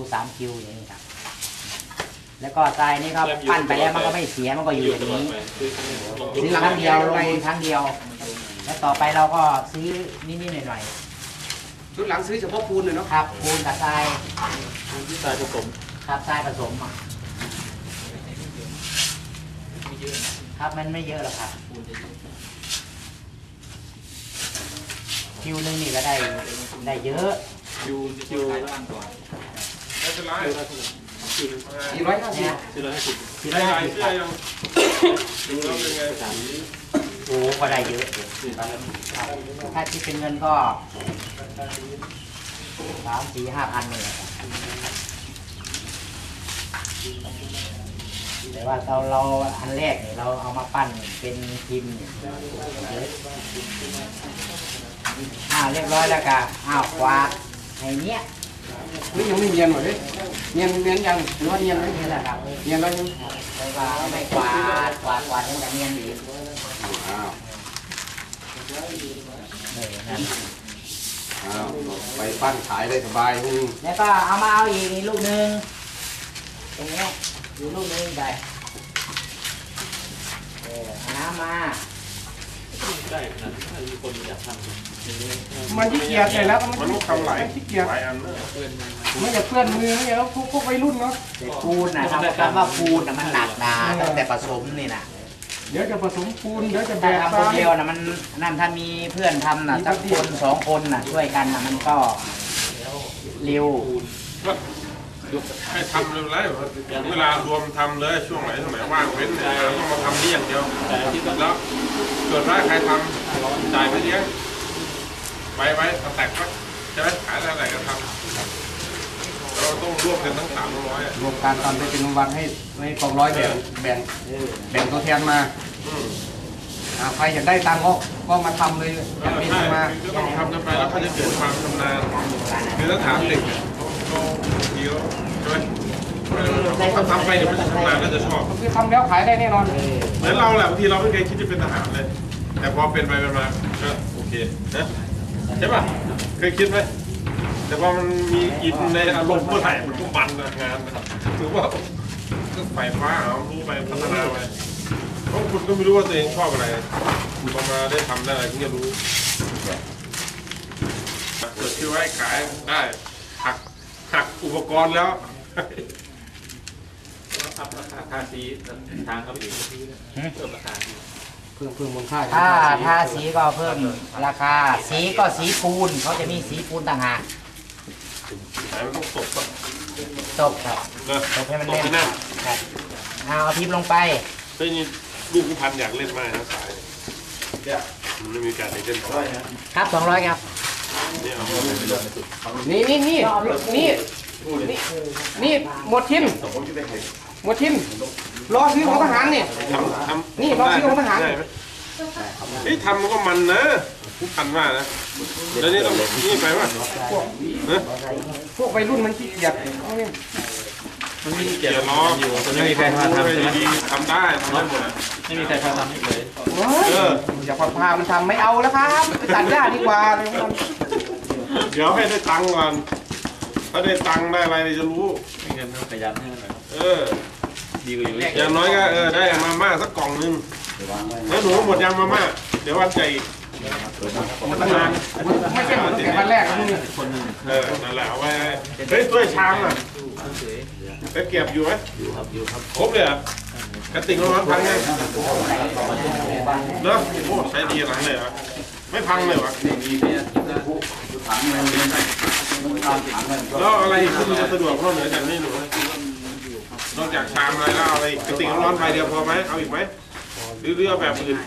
ดูสามคิวอย่างนี้ครับ แล้วก็ทรายนี่ก็ปั้นไปแล้วมันก็ไม่เสียมันก็อยู่อย่างนี้ซื้อครั้งเดียวลงทุนครั้งเดียว แล้วต่อไปเราก็ซื้อนิดๆหน่อยชุดหลังซื้อเฉพาะปูนเลยเนาะๆครับปูนกับทรายที่ตายผสมครับทรายผสมอะครับมันไม่เยอะหรอกครับคิวหนึงนี่ก็ได้ได้เยอะคิวคิวล่างก่อน ไม่เป็นไรสี่ร้อยห้าสิบสี่ร้อยห้าสิบสี่ร้อยห้าสิบเสื้อยังดูแล้วเป็นไงโอ้ก็ได้เยอะถ้าคิดเป็นเงินก็สามสี่ห้าพันเลยแต่ว่าเราเราอันแรกเนี่ยเราเอามาปั้นเป็นพิมพ์อะอ้าวเรียบร้อยแล้วก็อ้าวกวาดไอ้เนี้ย นี่ยังไม่เนียนหมดเลยเนียนเนียนยังหรือว่าเนียนไหมนี่แหละครับเนียนแล้วยังแล้วก็เอาไม่กวาดกวาดกวาดให้มันเนียนดีอ้าวเออนั่นอ้าวไปปั้นขายได้สบายแล้วก็เอามาเอาอีกลูกหนึ่งตรงนี้อยู่ลูกหนึ่งไปเออเอาน้ำมา ได้ขนาดถ้ามีคนอยากทำมันขี้เกียจเลยแล้วก็มันมันต้องทำหลายขี้เกียจหลายอันนะไม่อยากเพื่อนมือไม่อยากพวกพวกวัยรุ่นเนาะแต่ปูนนะคำคำว่าปูนนะมันหนักหนาตั้งแต่ผสมนี่นะเดี๋ยวจะผสมปูนเดี๋ยวจะแบถ้ากทำทคนรายเดียวนะมันนั่นถ้ามีเพื่อนทำนะสักคนสองคนนะช่วยกันนะมันก็เร็ว ให้ทำเลยเวลารวมทำเลยช่วงไหนสมัยว่างเว้นเนี่ยเราต้องมาทำนี่อย่างเดียวแต่ที่ต้องแล้วส่วนถ้าใครทำจ่ายไปเลี้ยงไว้ไว้เอาแตกก็ใช่ไหมขายอะไรก็ทำเราต้องร่วมกันทั้งสามร้อยรวมการทำได้เป็นรางวัลให้ให้กองร้อยแบ่งแบ่งแบ่งตัวแทนมาอ่าใครอยากได้ตังค์ก็ก็มาทำเลยอยากมีใช่ตังค์มาก็ต้องทำกันไปแล้วเขาจะเกิดความชำนาญคือถ้าถามเด็ก เนี่ยเขาดีแล้วใช่ไหมเขาทำไปเดี๋ยวมันจะชำนาญก็จะชอบ คือทำแล้วขายได้แน่นอน เหมือนเราแหละบางทีเราไม่เคยคิดจะเป็นทหารเลย แต่พอเป็นไปเป็นมาก็โอเคนะใช่ป่ะเคยคิดไหมแต่พอมันมีอินในอารมณ์เมื่อไหร่มันก็มันนะงานนะถือว่าก็ไฟฟ้าเอารู้ไปพัฒนาไปเพราะคุณก็ไม่รู้ว่าตัวเองชอบอะไรพอมาได้ทำได้อะไรคุณจะรู้เกิดที่ไว้ขายได้หัก หักอุปกรณ์แล้วทำราคาทาสีทางเขาไปอีกเพิ่มราคาเพิ่มเพิ่มมูลค่าถ้าทาสีก็เพิ่มราคา สีก็สีปูนเขาจะมีสีปูนต่างหากไหนมันต้องตกก่อนตบครับนะตบให้มันตกแน่นที่นั่นครับเอาเอาพิมพ์ลงไปเฮ้ยนี่ลูกผู้พันอยากเล่นมากนะสายเนี่ยมันไม่มีการได้เล่นต่อครับสองร้อยครับเนี่ยเอาไปเลยนี่นี่นี่นี่นี่นี่หมดทิ้นหมดทิ้นรอซื้อของทหารเนี่ยทำทำนี่เราซื้อของทหารได้ไหมเฮ้ยทำมันก็มันนะผู้พันมากนะแล้วนี่ต้องนี่ไปว่าพวกวัยรุ่นมันขี้เกียจเอาเนี่ยมันมีเกียเกียร์ร์ล้ล้อออยู่แต่ไม่มีใครพาทำใช่ไหมดีๆทำได้ทำได้หมดอะไม่มีใครพาทำให้เลยเฮ้ยอย่าพาพามันทำไม่เอาแล้วครับไปตัดหญ้าดีกว่าเลยมัน เดี๋ยวให้ได้ตังค์ก่อน ถ้าได้ตังค์ได้อะไรเดี๋ยวจะรู้ ไม่งั้นต้องขยันให้หน่อยเออ ดีกว่าอยู่อย่างน้อยก็เออได้มาม่าสักกล่องนึงแล้วหนูหมดยังมาม่าเดี๋ยววันใจอีกมันตั้งนานไม่ใช่เหมือนตั้งแต่วันแรกนะมึงเนี่ยคนหนึ่งเออนั่นแหละเอาไว้ให้เฮ้ยถ้วยชามอะเฉยไปเก็บอยู่ไหมอยู่ครับอยู่ครับครบเลยเหรอะกระติกน้ำมันพังไงเนาะโอ้ใช้ดีหลังเลยเหรอไม่พังเลยวะ แล้วอะไรอีกที่มันสะดวกนอกเหนือจากนี้หนูนอกจากชามอะไรแล้วเอาอะไรอีกกระติกน้ำร้อนใบเดียวพอไหมเอาอีกไหมหรือเรือแบบอื่น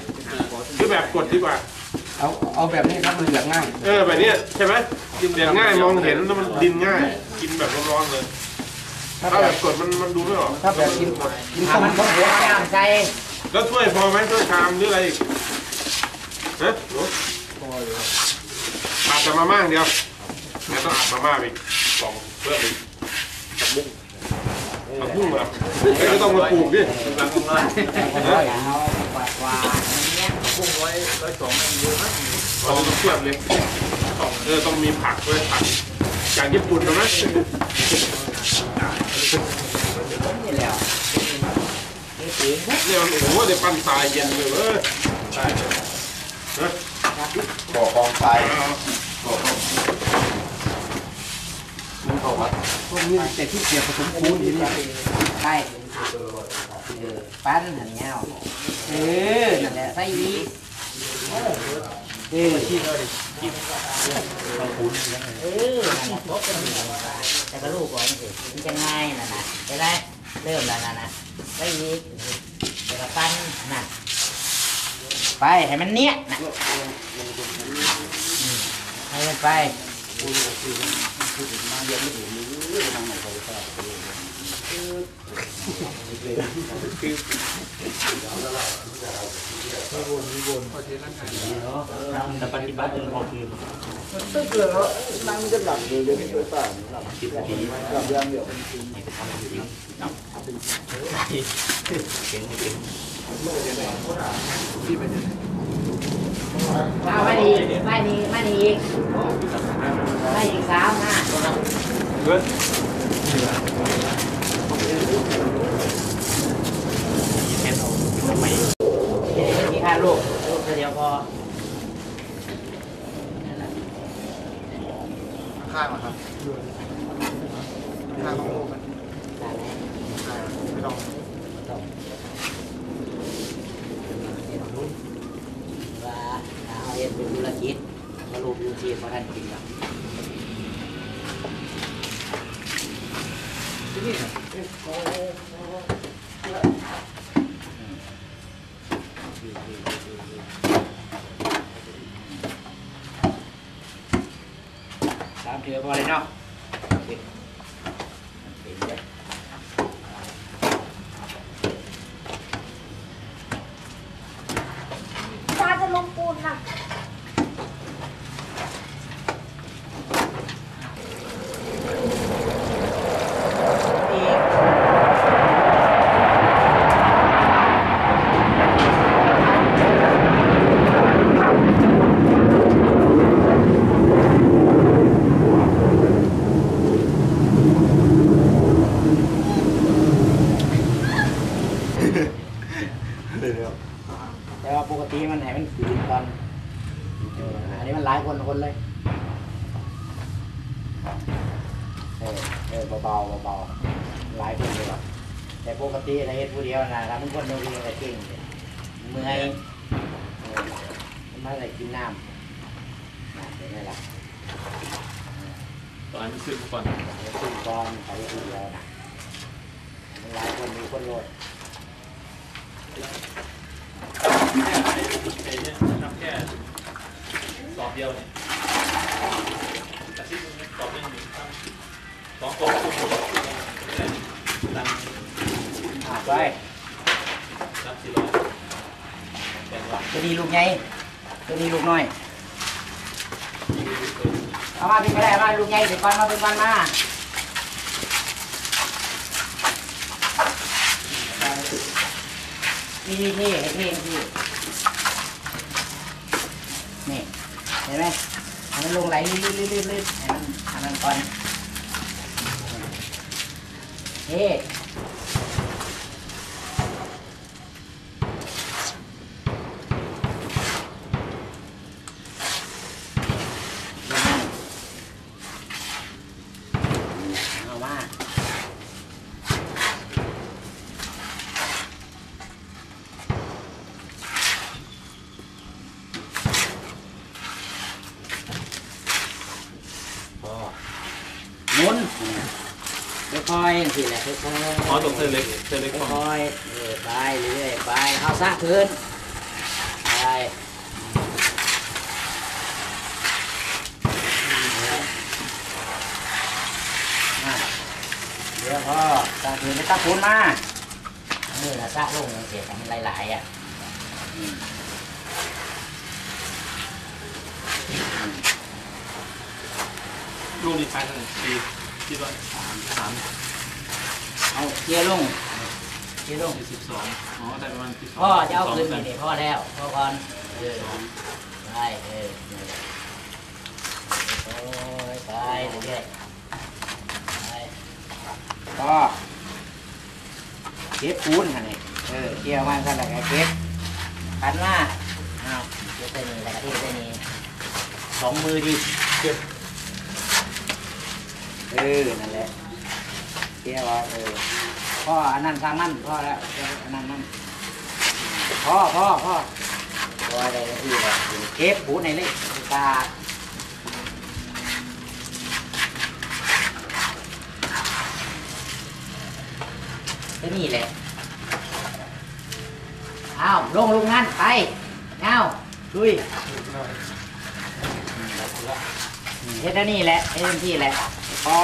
หรือแบบกดดีกว่าเอาเอาแบบนี้ครับมันเหลือง่าย เออแบบเนี้ยใช่ไหมกินเด่นง่ายมองเห็นแล้วมันดินง่าย กินแบบร้อนๆเลยถ้าถ้าแบแบบบกดมันมันดูไม่ออกถ้าแบบกินกินเอาต้มมันต้มหัวน้ำใส่แล้วถ้วยพอไหมถ้วยชามหรืออะไรอีกฮะ จะมาม่างเดียวเดี๋ยวต้องอัดมาม่าอีกสองเพื่มอีกผักมุ้งผักมุ้งเหรอเฮ้ยต้องมาปลูกดิผักบุ้งน้อยกว่ากว่าผักบุ้งร้อยร้อยสองมันเยอะนะกเราต้องเทียบเลยต้องเออต้องมีผักด้วยผักจากญี่ปุ่นนะเนี่ยโอ้โหเดี๋ยวปั้นทายเย็นเลยเว้ยใช่เนะบ่อของทร ข้าวัดพวกนี้แต่ที่เสียผสมคูนที่นี่ใช่ปั้นหันเงาเออนั่นแหละใส่ยีเออที่เราดิคูนเออนั่นแต่ก็ลูกก่อนสิมันจะง่ายนะนะจะได้เริ่มแล้วนะนะใส่ยีแต่ก็ปั้นน่ะไปให้มันเนี้ยนะให้มันไป ยนไม่ถึงทางไหนเขาก็คือมีวนมีวนพอใช้ร่างกายเนาะแต่ปฏิบัติยังพอคือตึ๊กเลยแล้วนั่งจะหลับเลยเดี๋ยวไม่ตื่นตาหลับสิบดีหลับยางเดียวเป็นเป็นเป็นเป็เป็นเป็นเป็นเเป็นนเป็นเป็เป็นเป็นเเอาไม่ดีไม่ดีไม่ดีอีกไม่อีกสามห้าเบิร์ดมีห้าลูกลูกเดียวพอข้างหรครับข้างต้องลูกมันไม่ต้อง cô đưa chia qua đây tìm gặp tám triệu qua đây เออเบาๆเบาๆหลายคนเลยหรอกแต่ปกติอะไรเฮ็ดผู้เดียวนะถ้ามึงคนมึงเองก็เก่งเมื่อยเออม่อะไรกินน้ำนะเป็นไงล่ะตอนนี้ขึ้นก่อนเดี๋ยวขึ้นกองไปผู้เดียวนะหลายคนมีคนโหลดแค่ไอ้เนี่ยทำแค่สอบเดียวเนี่ย สอกานไปจะมีลูกไงจะมีลูกหน่ตัวนี้ลูกน้อย เอามาเป็นก็ได้มาลูกไงญ่เป็นก้อนมาเป็นก้อนมานี่นี่นี่นี่นี่นี่เห็นไหมให้มันลงไหลลื่นๆๆๆให้มันทำมันก่อน thế. Ờ. Muốn. ค่อยๆสิแหละค่อยๆขอตรงเส้นเล็กเส้นเล็กก่อค่อยๆไปเรื่อยไปเอาซักพื้นไปเดี๋ยวพ่อซะพื้นไม่ตั้พื้นมาเมื่ออซักลงเสียของมันหลายๆอะลูกนี่ใช้ทั้งที คิดว่าสามสามเอาเกียร์ลงเกียร์ลงสี่สิบสองอ๋อแต่ประมาณพ่อจะเอาคืนนี่พ่อแล้วพ่อก่อนเออได้เออโอ้ยไปเอยๆไปพ่เก็บปูนฮะนี่เออเกี่ยวมันกันแล้วก็เก็บปันน่าอาเก็บได้นี่แล้วก็เทได้นี่สองมือดีเก็บ เออ นั่นแหละเกี่ยวว่าเออ พ่ออันนั้นทางนั้นพ่อแล้วอันนั้นนั่นพ่อพ่อพ่อพ่ออะไรนะพี่ว่เก็บบูในเลยตาก็นี่แหละเอาลงลงนั่นไปเอาดุย เฮ็ดอันนี่แหละเฮ็ดนที่แหละพอ